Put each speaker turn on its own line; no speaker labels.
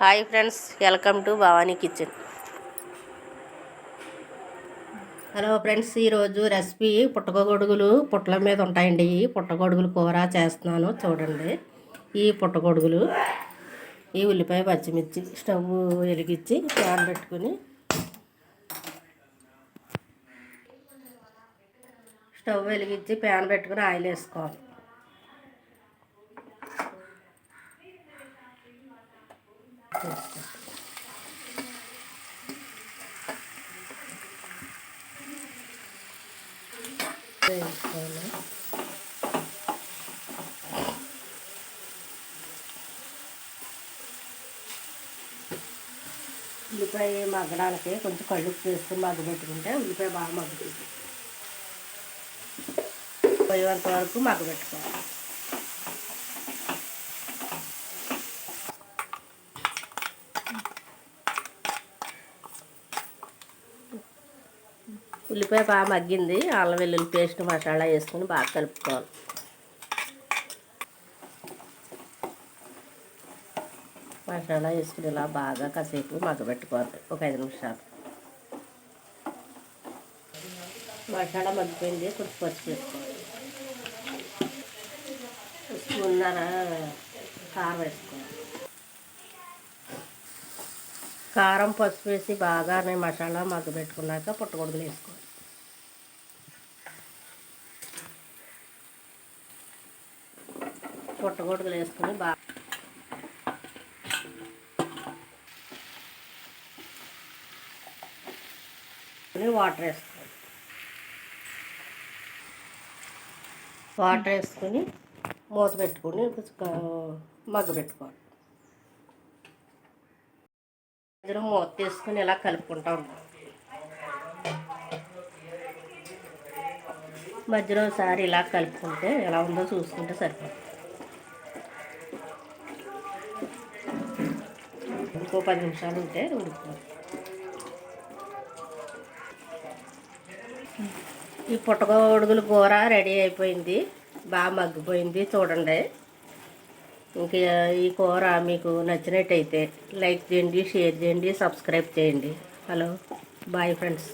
Hi friends welcome to Bhavani kitchen. Hello friends ఈరోజు recipe పుట్టగొడుగులు పుట్ల మీద ఉంటాయండి. ఈ పుట్టగొడుగులు కూర చేస్తున్నాను చూడండి. ఈ పుట్టగొడుగులు ఈ ఉల్లిపాయ పచ్చిమిర్చి స్టవ్ వెలిగించి ప్యాన్ పెట్టుకుని స్టవ్ వెలిగించి ప్యాన్ పెట్టుకుని ఆయిల్ వేసుకోవాలి. వేసుకోవాలి ఉల్లిపాయ మగ్గడానికి కొంచెం కళ్ళు వేసుకుని మగ్గ పెట్టుకుంటే ఉల్లిపాయ బాగా మగ్గుతుంది. పోయేంత వరకు మగ్గ పెట్టుకోవాలి ఉల్లిపాయ బాగా మగ్గింది. అల్లం వెల్లుల్లి పేస్ట్ మసాలా వేసుకుని బాగా కలుపుకోవాలి. మసాలా వేసుకుని ఇలా బాగా కాసేపు మగ్గబెట్టుకోవాలి. ఒక ఐదు నిమిషాలు. మసాలా మగ్గిపోయింది. కొంచెం పచ్చి వేసుకోవాలి. స్పూన్నర కారం వేసుకోవాలి. కారం పసుపు వేసి బాగానే మసాలా మగ్గబెట్టుకున్నాక పుట్టగొడుగులు వేసుకోవాలి. పుట్టగొడుగులు వేసుకుని బాగా వాటర్ వేసుకోవాలి. వాటర్ వేసుకుని మూత పెట్టుకుని మగ్గ పెట్టుకోవాలి. మధ్యలో మూత తీసుకుని ఇలా కలుపుకుంటా ఉంటాం మధ్యలో ఒకసారి ఇలా కలుపుకుంటే ఎలా ఉందో చూసుకుంటే సరిపోతుంది. ఇంకో పది నిమిషాలు ఉంటే ఉడుకుతుంది ఈ పుట్టగొడుగుల కూర రెడీ అయిపోయింది. బాగా మగ్గిపోయింది చూడండి. ఇంక ఈ కూర మీకు నచ్చినట్టయితే లైక్ చేయండి షేర్ చేయండి సబ్స్క్రైబ్ చేయండి. Hello bye friends.